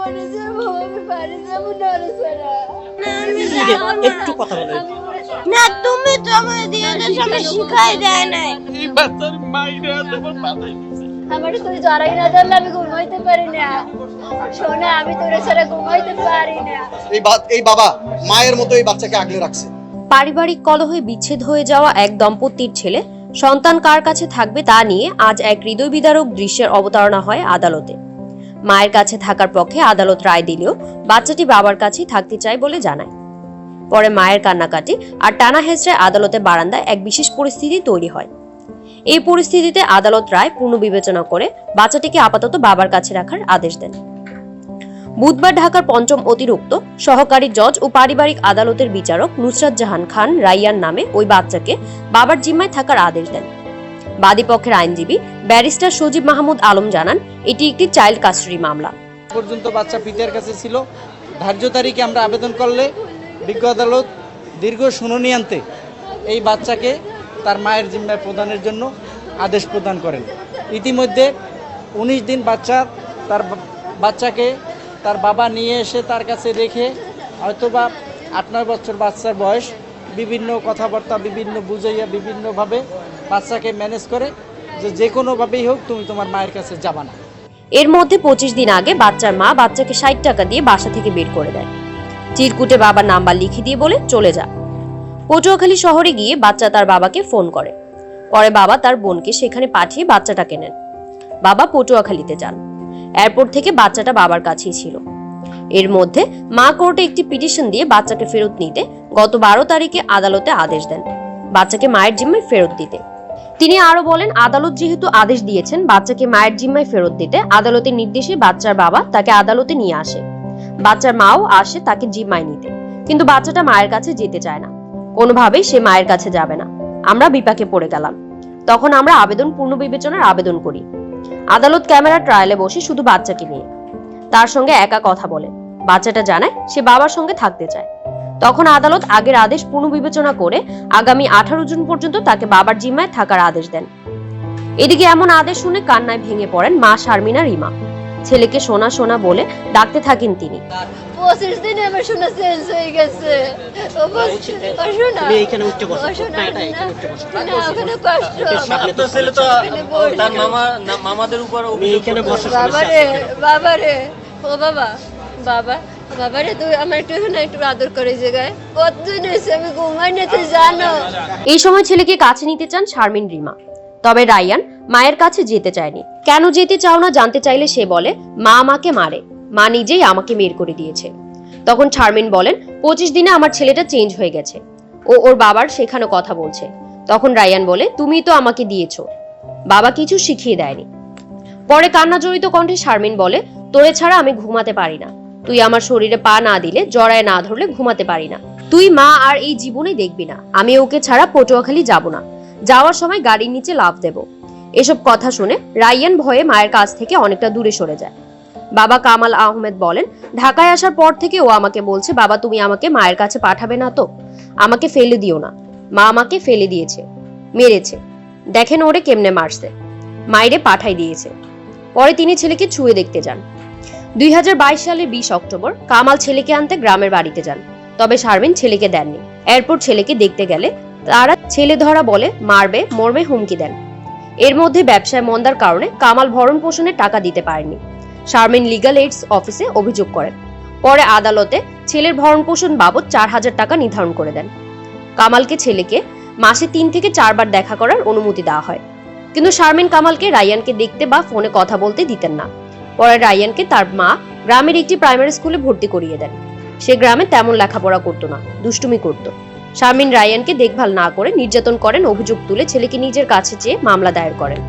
মরে যাব আমি বাড়ি যাব নড়েছাড়া একটু কথা বলে না তুমি তো আমার সামনে শিখাই দেয় নাই। এই বাচ্চার মাইরে আমার মাথায় দিছে। আমার তুই জড়াই না ধরলে আমি ঘুমাইতে পারি না। শোনা আমি তোর ছাড়া ঘুমাইতে পারি না। এই বা- এই বাবা মায়ের মতো এই বাচ্চাকে আগলে রাখছে। পারিবারিক কলহে বিচ্ছেদ হয়ে যাওয়া এক দম্পতির ছেলে সন্তান কার কাছে থাকবে তা নিয়ে আজ এক হৃদয় বিদারক দৃশ্যের অবতারণা হয় আদালতে। মায়ের কাছে থাকার পক্ষে আদালত রায় দিলেও বাচ্চাটি বাবার কাছেই থাকতে চায় বলে জানায়। পরে মায়ের কান্নাকাটি আর টানা হেঁচড়ে আদালতে বারান্দায় এক বিশেষ পরিস্থিতি তৈরি হয়। এই পরিস্থিতিতে আদালত রায় পুনর্বিবেচনা করে বাচ্চাটিকে আপাতত বাবার কাছে রাখার আদেশ দেন। বুধবার ঢাকার পঞ্চম অতিরিক্ত সহকারী জজ ও পারিবারিক আদালতের বিচারক নুসরাত জাহান খান রাইয়ার নামে ওই বাচ্চাকে বাবার জিম্মায় থাকার আদেশ দেন। বাদীপক্ষের আইনজীবী ব্যারিস্টার সজীব মাহমুদ আলম জানান, এটি একটি চাইল্ড কাস্টডি মামলা। পর্যন্ত বাচ্চা পিতার কাছে ছিল। ধার্য তারিখে আমরা আবেদন করলে বিজ্ঞ আদালত দীর্ঘ শুনানি আনতে এই বাচ্চাকে তার মায়ের জিম্মায় প্রদানের জন্য আদেশ প্রদান করেন। ইতিমধ্যে উনিশ দিন বাচ্চা তার বাচ্চাকে তার বাবা নিয়ে এসে তার কাছে রেখে হয়তোবা আট নয় বছর বাচ্চার বয়স বিভিন্ন কথাবার্তা, বিভিন্ন বুঝাইয়া, বিভিন্নভাবে বাচ্চাকে ম্যানেজ করে যে যে কোনোভাবেই হোক তুমি তোমার মায়ের কাছে যাবা না। এর মধ্যে পঁচিশ দিন আগে বাচ্চার মা বাচ্চাকে ষাট টাকা দিয়ে বাসা থেকে বের করে দেয়। চিরকুটে বাবার নাম্বার লিখে দিয়ে বলে চলে যা। পটুয়াখালী শহরে গিয়ে বাচ্চা তার বাবাকে ফোন করে। পরে বাবা তার বোনকে সেখানে পাঠিয়ে বাচ্চাটাকে নেন। বাবা পটুয়াখালীতে যান। এয়ারপোর্ট থেকে বাচ্চাটা বাবার কাছেই ছিল। এর মধ্যে মা কোর্টে একটি পিটিশন দিয়ে বাচ্চাকে ফেরত নিতে গত বারো তারিখে আদালতে আদেশ দেন। বাচ্চাকে মায়ের জিম্মায় ফেরত দিতে। তিনি আরও বলেন, আদালত যেহেতু আদেশ দিয়েছেন, বাচ্চাকে মায়ের জিম্মায় ফেরত দিতে, আদালতের নির্দেশে বাচ্চার বাবা তাকে আদালতে নিয়ে আসে। বাচ্চার মাও আসে তাকে জিম্মায় নিতে। কিন্তু বাচ্চাটা মায়ের কাছে যেতে চায় না। কোনোভাবেই সে মায়ের কাছে যাবে না। আমরা বিপাকে পড়ে গেলাম। তখন আমরা আবেদন, পূর্ণ বিবেচনার আবেদন করি। আদালত ক্যামেরা ট্রায়ালে বসে শুধু বাচ্চাকে নিয়ে, তার সঙ্গে একা কথা বলে। বাচ্চাটা জানায় সে বাবার সঙ্গে থাকতে চায়। তখন আদালত আগের আদেশ পুনর্বিবেচনা করে আগামী আঠারো জুন পর্যন্ত তাকে বাবার জিম্মায় থাকার আদেশ দেন। এদিকে এমন আদেশ শুনে কান্নায় ভেঙে পড়েন মা শারমিনা রিমা। ছেলেকে সোনা সোনা বলে ডাকতে থাকেন তিনি। পঁচিশ দিনে আমার শোনা চেঞ্জ হয়ে গেছে। ও বাবা। বাবা রে ও বাবা বাবা বাবা রে তুই আমার একটু একটু আদর করে জায়গায় কতদিন এসে আমি ঘুমাই না তুই জানো? এই সময় ছেলেকে কাছে নিতে চান শারমিন, রিমা। তবে রায়ান মায়ের কাছে যেতে চায়নি। কেন যেতে চাও না জানতে চাইলে সে বলে, মা আমাকে মারে। মা নিজেই আমাকে বের করে দিয়েছে। তখন শারমিন বলেন, পঁচিশ দিনে আমার ছেলেটা চেঞ্জ হয়ে গেছে। ও ওর বাবার সেখানে কথা বলছে। তখন রায়ান বলে, তুমি তো আমাকে দিয়েছ। বাবা কিছু শিখিয়ে দেয়নি। পরে কান্না জড়িত কণ্ঠে শারমিন বলে, তোরে ছাড়া আমি ঘুমাতে পারি না। তুই আমার শরীরে পা না দিলে, জড়ায় না ধরলে ঘুমাতে পারি না। তুই মা আর এই জীবনে দেখবি না। আমি ওকে ছাড়া পটুয়াখালী যাব না। যাওয়ার সময় গাড়ির নিচে লাভ দেব। এসব কথা শুনে রাইয়ান ভয়ে মায়ের কাছ থেকে অনেকটা দূরে সরে যায়। বাবা কামাল আহমেদ বলেন, ঢাকায় আসার পর থেকে ও আমাকে বলছে, বাবা, তুমি আমাকে মায়ের কাছে পাঠাবে না তো? আমাকে ফেলে দিও না। মা আমাকে ফেলে দিয়েছে, মেরেছে। দেখেন ওরে কেমনে মারছে। মাইরে পাঠাই দিয়েছে। পরে তিনি ছেলেকে ছুঁয়ে দেখতে যান। দুই সালের বিশ অক্টোবর কামাল ছেলেকে আনতে গ্রামের বাড়িতে যান। তবে শারমিন ছেলেকে দেননি। এরপর ছেলেকে দেখতে গেলে তারা ছেলে ধরা বলে, মারবে, মরবে হুমকি দেন। এর মধ্যে ব্যবসায় মন্দার কারণে কামাল ভরণ পোষণের টাকা দিতে পারেনি শারমিন লিগাল এইডস অফিসে অভিযোগ করেন। পরে আদালতে ছেলের ভরণ পোষণ বাবদ চার হাজার টাকা নির্ধারণ করে দেন। কামালকে ছেলেকে মাসে তিন থেকে চারবার দেখা করার অনুমতি দেওয়া হয়। কিন্তু শারমিন কামালকে রায়ানকে দেখতে বা ফোনে কথা বলতে দিতেন না। পরে রায়ানকে তার মা গ্রামের একটি প্রাইমারি স্কুলে ভর্তি করিয়ে দেন। সে গ্রামে তেমন লেখাপড়া করতো না, দুষ্টুমি করত। শারমিন রায়ানকে দেখভাল না করে নির্যাতন করেন, অভিযোগ তুলে ছেলেকে নিজের কাছে চেয়ে মামলা দায়ের করেন।